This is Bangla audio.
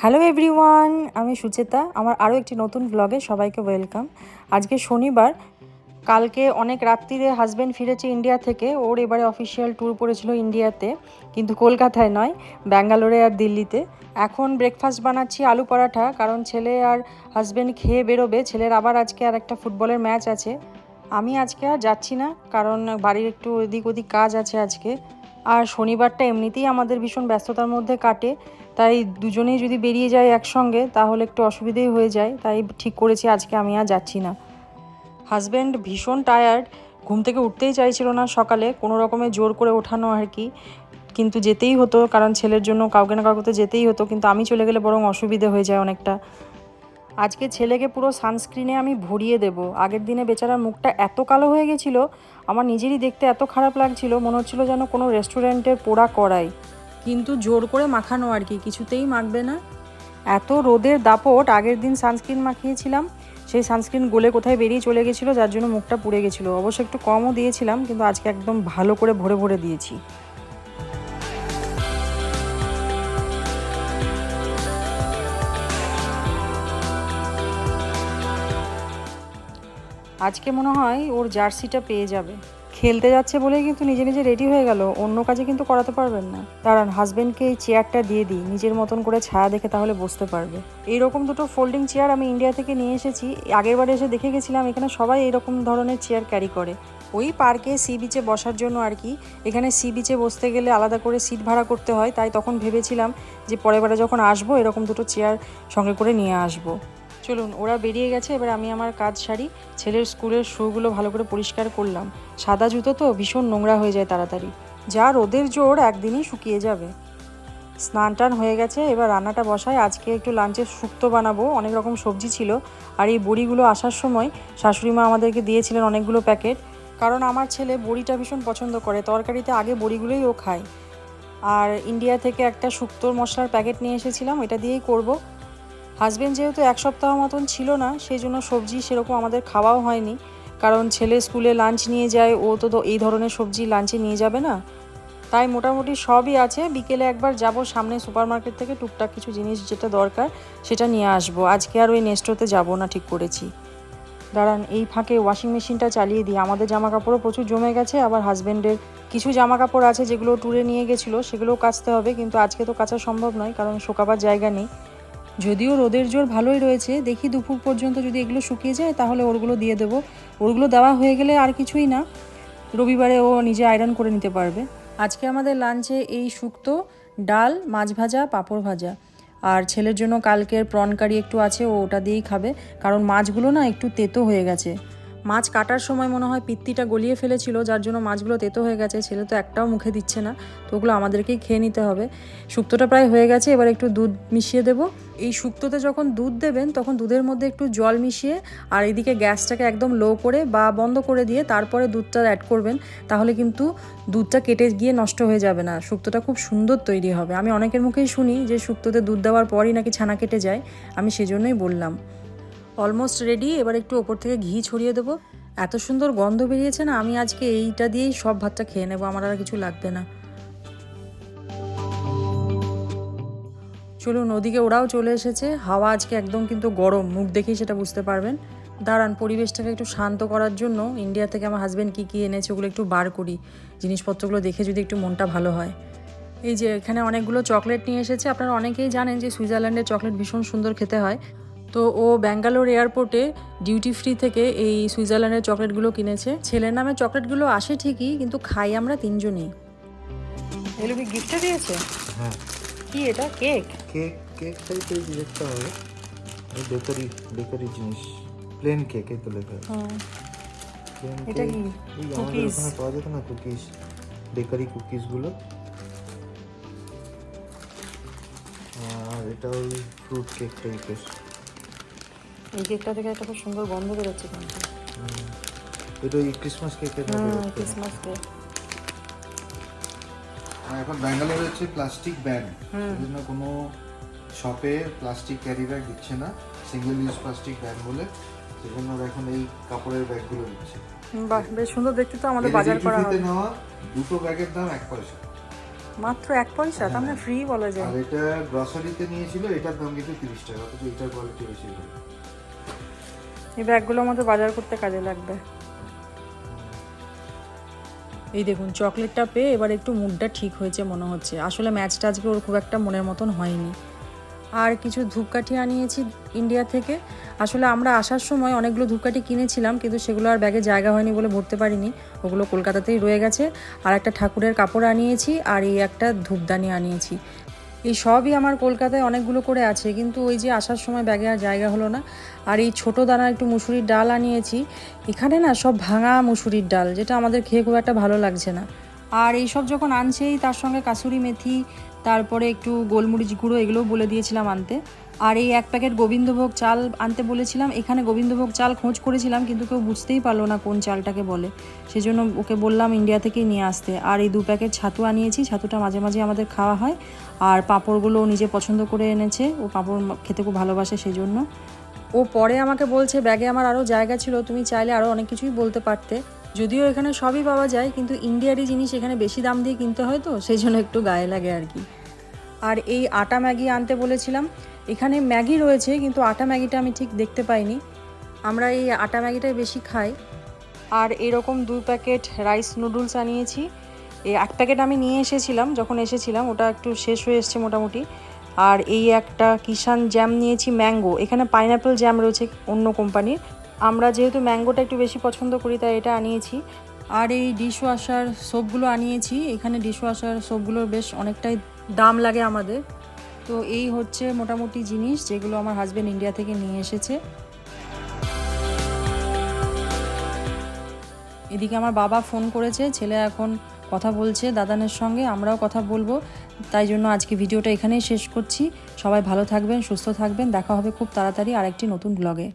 হ্যালো এভরিওয়ান আমি সুচেতা। আমার আরও একটি নতুন ব্লগে সবাইকে ওয়েলকাম আজকে শনিবার। কালকে অনেক রাত্রিরে হাজব্যান্ড ফিরেছে ইন্ডিয়া থেকে। ওর এবারে অফিসিয়াল ট্যুর পড়েছিল ইন্ডিয়াতে কিন্তু কলকাতায় নয়, ব্যাঙ্গালোরে আর দিল্লিতে। এখন ব্রেকফাস্ট বানাচ্ছি আলু পরাঠা, কারণ ছেলে আর হাজব্যান্ড খেয়ে বেরোবে। ছেলের আবার আজকে আর একটা ফুটবলের ম্যাচ আছে। আমি আজকে আর যাচ্ছি না, কারণ বাড়ির একটু এদিক ওদিক কাজ আছে আজকে। আর শনিবারটা এমনিতেই আমাদের ভীষণ ব্যস্ততার মধ্যে কাটে, তাই দুজনেই যদি বেরিয়ে যায় একসঙ্গে, তাহলে একটু অসুবিধেই হয়ে যায়, তাই ঠিক করেছি আজকে আমি আর যাচ্ছি না। হাজব্যান্ড ভীষণ টায়ার্ড, ঘুম থেকে উঠতেই চাইছিল না সকালে, কোনো রকমে জোর করে ওঠানো আর কি, কিন্তু যেতেই হতো, কারণ ছেলের জন্য কাউকে না কাউকে তো যেতেই হতো, কিন্তু আমি চলে গেলে বরং অসুবিধে হয়ে যায় অনেকটা। আজকে ছেলেকে পুরো সানস্ক্রিনে আমি ভরিয়ে দেব। আগের দিনে বেচারার মুখটা এত কালো হয়ে গেছিল, আমার নিজেরই দেখতে এত খারাপ লাগছিল, মনে হচ্ছিল যেন কোনো রেস্টুরেন্টের পোড়া করাই কিন্তু জোর করে মাখানো আর কি, কিছুতেই মাখবে না। এত রোদের দাপট, আগের দিন সানস্ক্রিন মাখিয়েছিলাম, সেই সানস্ক্রিন গলে কোথায় বেরিয়ে চলে গেছিল, যার জন্য মুখটা পুড়ে গেছিল। অবশ্য একটু কমও দিয়েছিলাম, কিন্তু আজকে একদম ভালো করে ভরে ভরে দিয়েছি। আজকে মনে হয় ওর জার্সিটা পেয়ে যাবে। খেলতে যাচ্ছে বলেই কিন্তু নিজে নিজে রেডি হয়ে গেল, অন্য কাজে কিন্তু করাতে পারবেন না। দাঁড়ান হাজবেন্ডকে এই চেয়ারটা দিয়ে দিই, নিজের মতন করে ছায়া দেখে তাহলে বসতে পারবে। এইরকম দুটো ফোল্ডিং চেয়ার আমি ইন্ডিয়া থেকে নিয়ে এসেছি আগের বারে এসে দেখে গেছিলাম, এখানে সবাই এরকম ধরনের চেয়ার ক্যারি করে। ওই পার্কে সি বিচে বসার জন্য আর কি, এখানে সি বিচে বসতে গেলে আলাদা করে সিট ভাড়া করতে হয়, তাই তখন ভেবেছিলাম যে পরের বারে যখন আসব এরকম দুটো চেয়ার সঙ্গে করে নিয়ে আসব। চলুন, ওরা বেরিয়ে গেছে, এবার আমি আমার কাজ সারি। ছেলের স্কুলের শুগুলো ভালো করে পরিষ্কার করলাম। সাদা জুতো তো ভীষণ নোংরা হয়ে যায় তাড়াতাড়ি। যা রোদের জোর একদিনই শুকিয়ে যাবে। স্নান টান হয়ে গেছে, এবার রান্নাটা বসাই। আজকে একটু লাঞ্চের শুক্তো বানাবো, অনেক রকম সবজি ছিল। আর এই বড়িগুলো আসার সময় শাশুড়ি মা আমাদেরকে দিয়েছিলেন অনেকগুলো প্যাকেট। কারণ আমার ছেলে বড়িটা ভীষণ পছন্দ করে, তরকারিতে আগে বড়িগুলোই ও খায়। আর ইন্ডিয়া থেকে একটা শুক্তোর মশলার প্যাকেট নিয়ে এসেছিলাম, এটা দিয়েই করব। হাজব্যান্ড যেহেতু এক সপ্তাহ মতন ছিল না, সেই জন্য সবজি সেরকম আমাদের খাওয়াও হয়নি। কারণ ছেলে স্কুলে লাঞ্চ নিয়ে যায়, ও তো এই ধরনের সবজি লাঞ্চে নিয়ে যাবে না। তাই মোটামুটি সবই আছে। বিকেলে একবার যাব সামনে সুপার মার্কেট থেকে টুকটাক কিছু জিনিস যেটা দরকার, সেটা নিয়ে আসব। আজকে আর ওই নেস্টোতে যাব না, ঠিক করেছি। দাঁড়ান, এই ফাঁকে ওয়াশিং মেশিনটা চালিয়ে দিই। আমাদের জামা কাপড়ও প্রচুর জমে গেছে, আবার হাজব্যান্ডের কিছু জামা কাপড় আছে যেগুলো ট্যুরে নিয়ে গেছিল, সেগুলোও কাচতে হবে। কিন্তু আজকে তো কাচা সম্ভব নয়, কারণ শোকাবার জায়গা নেই। যদিও রোদের জোর ভালোই রয়েছে, দেখি দুপুর পর্যন্ত যদি এগুলো শুকিয়ে যায় তাহলে ওরগুলো দিয়ে দেবো। ওরগুলো দেওয়া হয়ে গেলে আর কিছুই না। রবিবারে ও নিজে আয়রন করে নিতে পারবে। আজকে আমাদের লাঞ্চে এই শুক্তো, ডাল, মাছ ভাজা, পাঁপড় ভাজা। আর ছেলের জন্য কালকের প্রন কারি একটু আছে, ও ওটা দিয়েই খাবে। কারণ মাছগুলো না একটু তেতো হয়ে গেছে। মাছ কাটার সময় মনে হয় পিত্তিটা গলিয়ে ফেলেছিল, যার জন্য মাছগুলো তেতো হয়ে গেছে, ছেলে তো একটাও মুখে দিচ্ছে না, তো ওগুলো আমাদেরকেই খেয়ে নিতে হবে। শুক্তোটা প্রায় হয়ে গেছে, এবার একটু দুধ মিশিয়ে দেব। এই শুক্তোতে যখন দুধ দেবেন, তখন দুধের মধ্যে একটু জল মিশিয়ে আর এদিকে গ্যাসটাকে একদম লো করে বা বন্ধ করে দিয়ে তারপরে দুধটা অ্যাড করবেন, তাহলে কিন্তু দুধটা কেটে গিয়ে নষ্ট হয়ে যাবে না। শুক্তোটা খুব সুন্দর তৈরি হবে। আমি অনেকের মুখেই শুনি যে শুক্তোতে দুধ দেওয়ার পরই নাকি ছানা কেটে যায়, আমি সেজন্যই বললাম। অলমোস্ট রেডি, এবার একটু ওপর থেকে ঘি ছড়িয়ে দেবো। এত সুন্দর গন্ধ বেরিয়েছে না, আমি আজকে এইটা দিয়েই সব ভাতটা খেয়ে নেব, আমার আর কিছু লাগবে না। চলুন ওদিকে ওরাও চলে এসেছে, হাওয়া আজকে একদম কিন্তু গরম, মুখ দেখেই সেটা বুঝতে পারবেন। দাঁড়ান, পরিবেশটাকে একটু শান্ত করার জন্য ইন্ডিয়া থেকে আমার হাজব্যান্ড কী কী এনেছে ওগুলো একটু বার করি, জিনিসপত্রগুলো দেখে যদি একটু মনটা ভালো হয়। এই যে এখানে অনেকগুলো চকলেট নিয়ে এসেছে, আপনারা অনেকেই জানেন যে সুইজারল্যান্ডের চকলেট ভীষণ সুন্দর খেতে হয়। তো ও ব্যাঙ্গালোর এয়ারপোর্টে ডিউটি ফ্রি থেকে এই সুইজারল্যান্ডের চকলেটগুলো কিনেছে। ছেলের নামে চকলেটগুলো আসে ঠিকই কিন্তু খাই আমরা তিনজনই। এগুলো কি গিফটে দিয়েছে? হ্যাঁ। কি এটা? কেক? কেক কেক টাইপের দেখতে হবে। এই বেকারি বেকারি জিনিস। প্লেন কেক এই তো লেখা এটা কি? ওখানে পাওয়া যেত না কুকিজ বেকারি কুকিজগুলো আর এটা ওই ফ্রুট কেক টাইপের এই কেকটা থেকে একটা খুব সুন্দর গন্ধ বেরোচ্ছে কিন্তু। এটা ওই ক্রিসমাস কেকের হুম ক্রিসমাস কেক আর এখন ব্যাঙ্গালোরে হচ্ছে প্লাস্টিক ব্যান জন্য কোনো শপে প্লাস্টিক ক্যারি ব্যাগ দিচ্ছে না সিঙ্গেল ইউজ প্লাস্টিক ব্যাগ বলে সেজন্য ওরা এখন এই কাপড়ের ব্যাগগুলো দিচ্ছে। বাহ বেশ সুন্দর দেখতে তো আমাদের বাজার করা হবে। নেওয়া দুটো ব্যাগের দাম এক পয়সা। মাত্র এক পয়সা? তার মানে ফ্রি বলা যায়। আর এটা গ্রসারিতে নিয়েছিল এটার দাম কিন্তু তিরিশ টাকা অথচ এটার কোয়ালিটি বেশি। এই ব্যাগগুলো আমাদের বাজার করতে কাজে লাগবে। এই দেখুন, চকলেটটা পেয়ে এবার একটু মুডটা ঠিক হয়েছে মনে হচ্ছে। আসলে ম্যাচটা আজকে ওর খুব একটা মনের মতন হয়নি। আর কিছু ধূপকাঠি আনিয়েছি ইন্ডিয়া থেকে। আসলে আমরা আসার সময় অনেকগুলো ধূপকাঠি কিনেছিলাম, কিন্তু সেগুলো আর ব্যাগে জায়গা হয়নি বলে ভরতে পারিনি। ওগুলো কলকাতাতেই রয়ে গেছে। আর একটা ঠাকুরের কাপড় আনিয়েছি, আর এই একটা ধূপদানি আনিয়েছি। এই সবই আমার কলকাতায় অনেকগুলো করে আছে, কিন্তু ওই যে আসার সময় ব্যাগে আর জায়গা হলো না। আর এই ছোট দানা একটু মুসুরির ডাল আনিয়েছি। এখানে না সব ভাঙা মুসুরির ডাল, যেটা আমাদের খেয়ে খুব একটা ভালো লাগছে না। আর এই সব যখন আনছেই, তার সঙ্গে কাসুরি মেথি, তারপরে একটু গোলমরিচ গুঁড়ো, এগুলোও বলে দিয়েছিলাম আনতে। আর এই এক প্যাকেট গোবিন্দভোগ চাল আনতে বলেছিলাম। এখানে গোবিন্দভোগ চাল খোঁজ করেছিলাম, কিন্তু কেউ বুঝতেই পারল না কোন চালটাকে বলে। সেজন্য ওকে বললাম ইন্ডিয়া থেকেই নিয়ে আসতে। আর এই দু প্যাকেট ছাতু আনিয়েছি, ছাতুটা মাঝে মাঝে আমাদের খাওয়া হয়। আর পাঁপড়গুলো ও নিজে পছন্দ করে এনেছে। ও পাঁপড় খেতে খুব ভালোবাসে সেজন্য। ও পরে আমাকে বলছে, ব্যাগে আমার আরও জায়গা ছিল, তুমি চাইলে আরও অনেক কিছুই বলতে পারতে। যদিও এখানে সবই পাওয়া যায়, কিন্তু ইন্ডিয়ারই জিনিস এখানে বেশি দাম দিয়ে কিনতে হয় তো সেই জন্য একটু গায়ে লাগে আর কি। আর এই আটা ম্যাগি আনতে বলেছিলাম। এখানে ম্যাগি রয়েছে, কিন্তু আটা ম্যাগিটা আমি ঠিক দেখতে পাইনি। আমরা এই আটা ম্যাগিটাই বেশি খাই। আর এরকম দুই প্যাকেট রাইস নুডলস আনিয়েছি। এই এক প্যাকেট আমি নিয়ে এসেছিলাম, যখন এসেছিলাম, ওটা একটু শেষ হয়ে এসছে মোটামুটি। আর এই একটা কিষান জ্যাম নিয়েছি, ম্যাঙ্গো। এখানে পাইনাপেল জ্যাম রয়েছে অন্য কোম্পানির। আমরা যেহেতু ম্যাঙ্গোটা একটু বেশি পছন্দ করি, তাই এটা আনিয়েছি। আর এই ডিশ ওয়াশার সোপগুলো আনিয়েছি। এখানে ডিশ ওয়াশার সোপগুলোর বেশ অনেকটাই দাম লাগে আমাদের। তো এই হচ্ছে মোটামুটি জিনিস যেগুলো আমার হাজব্যান্ড ইন্ডিয়া থেকে নিয়ে এসেছে। এদিকে আমার বাবা ফোন করেছে, ছেলে এখন কথা বলছে দাদানের সঙ্গে, আমরাও কথা বলব। তাই জন্য আজকে ভিডিওটা এখানেই শেষ করছি। সবাই ভালো থাকবেন, সুস্থ থাকবেন। দেখা হবে খুব তাড়াতাড়ি আরেকটি নতুন ব্লগে